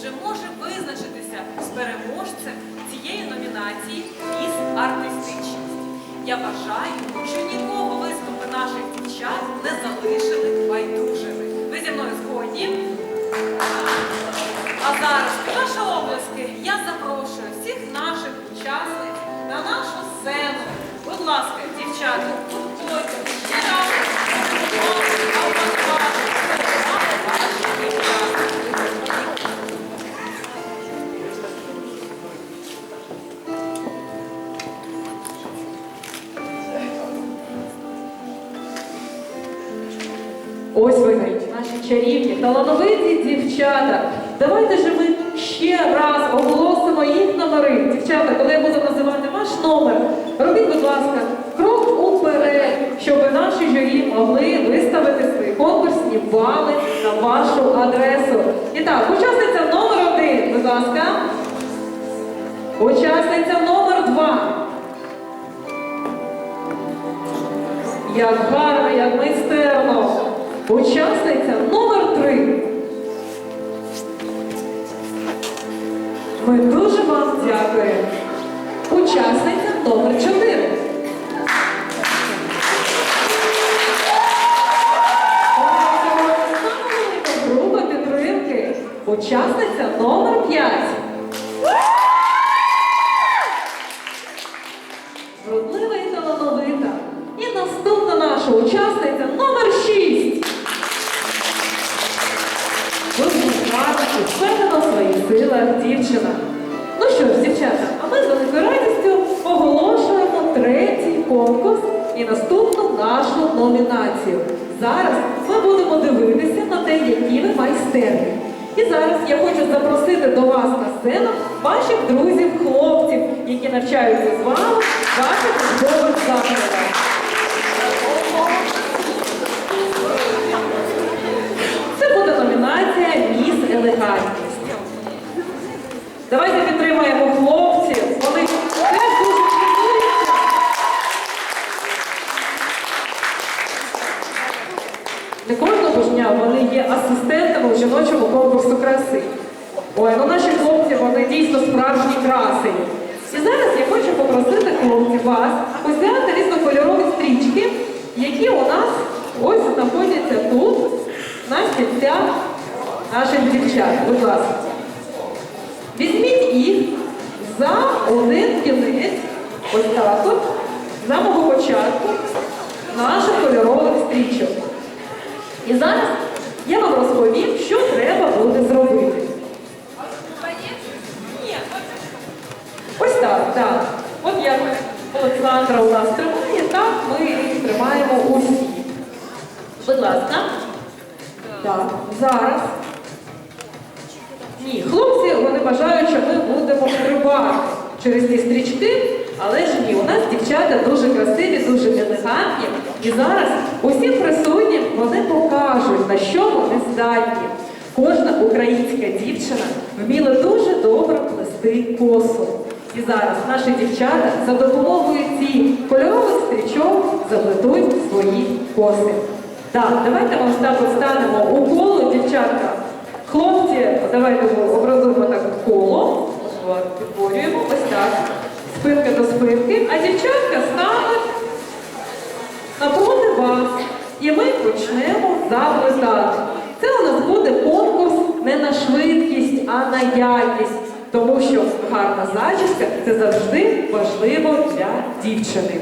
вже може визначитися з переможцем цієї номінації «Міс Артистичність». Я вважаю, що нікого виступи наших дівчат не залишили байдужими. Ви зі мною згодні? А зараз під ваші обласки я запрошую всіх наших учасниць на нашу сцену. Будь ласка, дівчата, Ось ви наші чарівні, талановиті дівчата. Давайте же ми ще раз оголосимо їх номери. Дівчата, коли я буду називати ваш номер, робіть, будь ласка, крок уперед, щоб наші журі могли виставити свої конкурсні бали на вашу адресу. І так, учасниця номер один, будь ласка. Учасниця номер два. Як гарно, як майстерно. Учасниця номер три. Ми дуже вам дякуємо. Учасниця номер чотири. Група підтримки. Учасниця номер п'ять. Вродлива і талановита. І наступна наша учасниця дівчина. Ну що ж, дівчата, а ми з великою радістю оголошуємо третій конкурс і наступну нашу номінацію. Зараз ми будемо дивитися на те, які ви майстерні. І зараз я хочу запросити до вас на сцену ваших друзів-хлопців, які навчаються з вами ваших чудових закладах. Це буде номінація Міс Елегантність. Давайте підтримаємо хлопців. Вони теж дуже хвилюються. Не кожного ж дня вони є асистентами у жіночому конкурсу краси. Ой, ну наші хлопці, вони дійсно справжні красені. І зараз я хочу попросити хлопців вас взяти різнокольорові стрічки, які у нас ось знаходяться тут, на стільцях наших дівчат. Будь ласка. Візьміть їх за один кінець, ось так от, самого початку наших кольорових стрічок. І зараз я вам розповім, що треба буде зробити. Ось так, так. От як Олександра у нас тримає, так ми їх тримаємо усі. Будь ласка. Так, зараз. Ні, хлопці, вони бажають, що ми будемо стрибати через ці стрічки, але ж ні, у нас дівчата дуже красиві, дуже елегантні. І зараз усім присутнім вони покажуть, на що вони здатні. Кожна українська дівчина вміла дуже добре плести косу. І зараз наші дівчата за допомогою цих кольорових стрічок заплетуть свої коси. Так, давайте ми станемо у коло, дівчатка. Хлопці, давайте образуємо так коло. Підборюємо ось так. Спинка до спинки. А дівчатка стануть напроти вас. І ми почнемо заплетати. Це у нас буде конкурс не на швидкість, а на якість. Тому що гарна зачіска це завжди важливо для дівчини.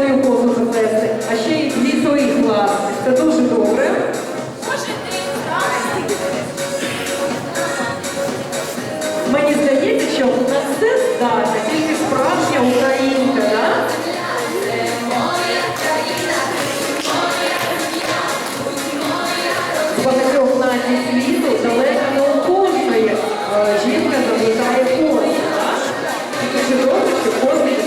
Тільки мою заплести, а ще й дві своїх власних. Це дуже добре. Мені здається, що на все здатна, тільки справжня українка, так? З багатьох націй світу далеко не кожної е, жінка заплітає коси, так? І дуже добре, що є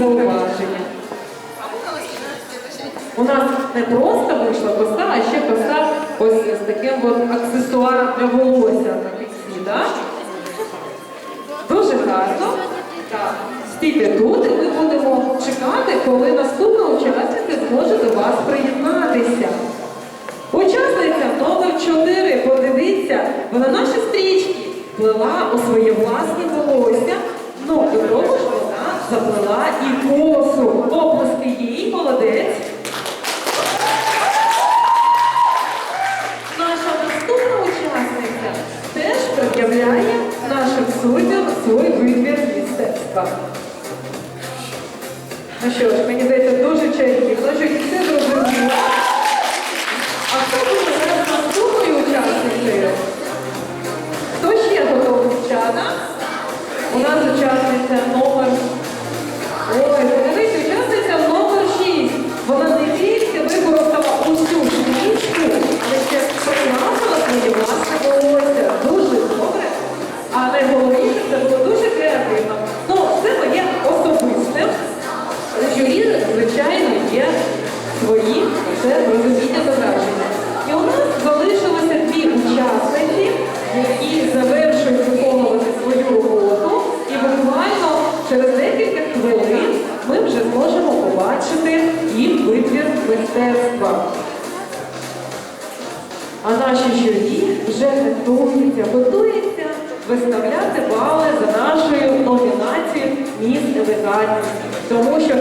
зауваження? У нас не просто вийшла коса, а ще коса ось з таким от аксесуаром для волосся на фіксі, так? Дуже гарно. Так. Стійте тут, і ми будемо чекати, коли наступна учасниця зможе до вас приєднатися. Учасниця номер 4, подивіться, вона наші стрічки плела у своє власне волосся, ну до того заплела і косу. Оплески їй, молодець. Наша наступна учасниця теж пред'являє нашим суддям свій вибір мистецтва. Ну що ж, мені здається, дуже чарівно, що найголовніше, це було дуже креативно. Ну, це моє особисте. Елегантність. Тому що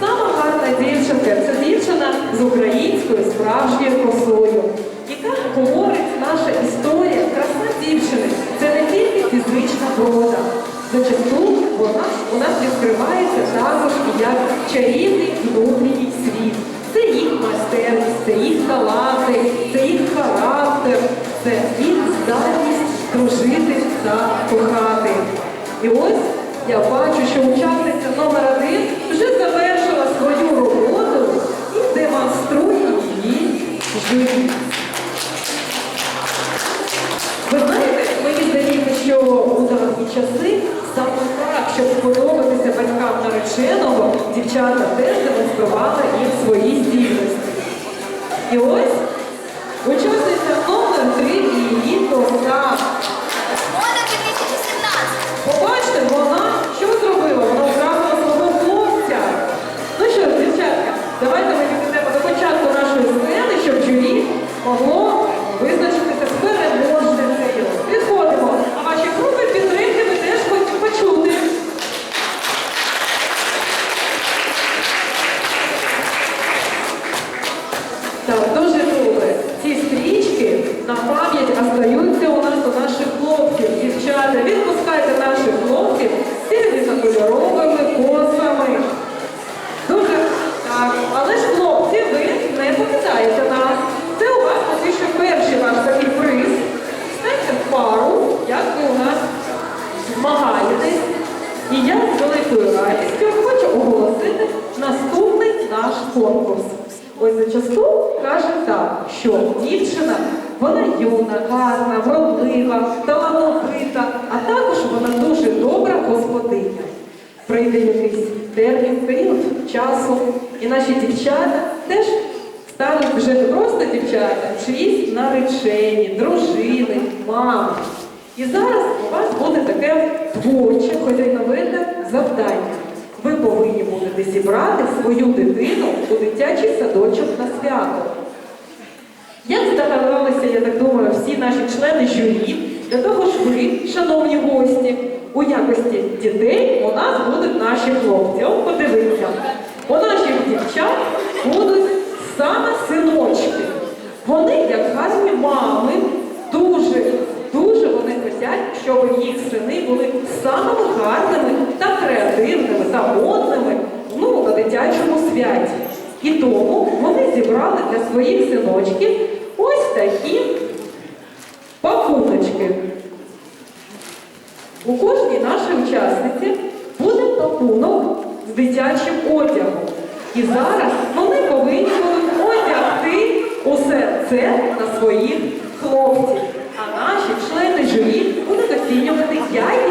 сама гарна дівчинка це дівчина з українською справжньою косою. Яка говорить наша історія, краса дівчини це не тільки фізична врода. Зачасту вона у нас відкривається також як чарівний внутрішній світ. Це їх майстерність, це їх таланти, це їх характер, це їх здатність дружити та кохати. І ось я бачу, що учасниця номер один вже завершила свою роботу і демонструє її життя. Ви знаєте, мені здається, що у давні часи саме так, щоб подобатися батькам нареченого, дівчата теж демонстрували їм свої здібності. І ось конкурс. Ось зачасту каже так, що дівчина вона юна, гарна, вродлива, талановита, а також вона дуже добра пройде якийсь термін, період часу, і наші дівчата теж стануть вже не просто дівчата, чиїсь наречені, дружини, мами. І зараз у вас буде таке творче, хозяйновите завдання. Ви повинні будете зібрати свою дитину у дитячий садочок на свято. Як здогадалися, я так думаю, всі наші члени журі, для того ж ви, шановні гості, у якості дітей у нас будуть наші хлопці. От подивіться, у наших дівчат будуть саме синочки. Вони, як гарні мами, дуже, щоб їх сини були самими гарними та креативними та модними ну, на дитячому святі. І тому вони зібрали для своїх синочків ось такі пакуночки. У кожній нашій учасниці буде пакунок з дитячим одягом. І зараз вони повинні будуть одягти усе це на своїх хлопців. А наші Yeah.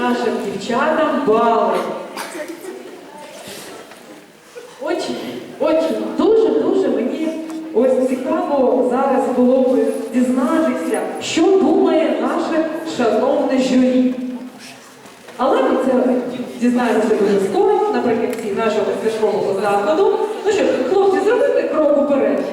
Нашим дівчатам бали. Очень, очень, дуже-дуже мені ось цікаво зараз було б дізнатися, що думає наше шановне журі. Але ми це дізнаємося дуже скоро, наприкінці нашого святкового заходу. Ну що, хлопці, зробите крок уперед.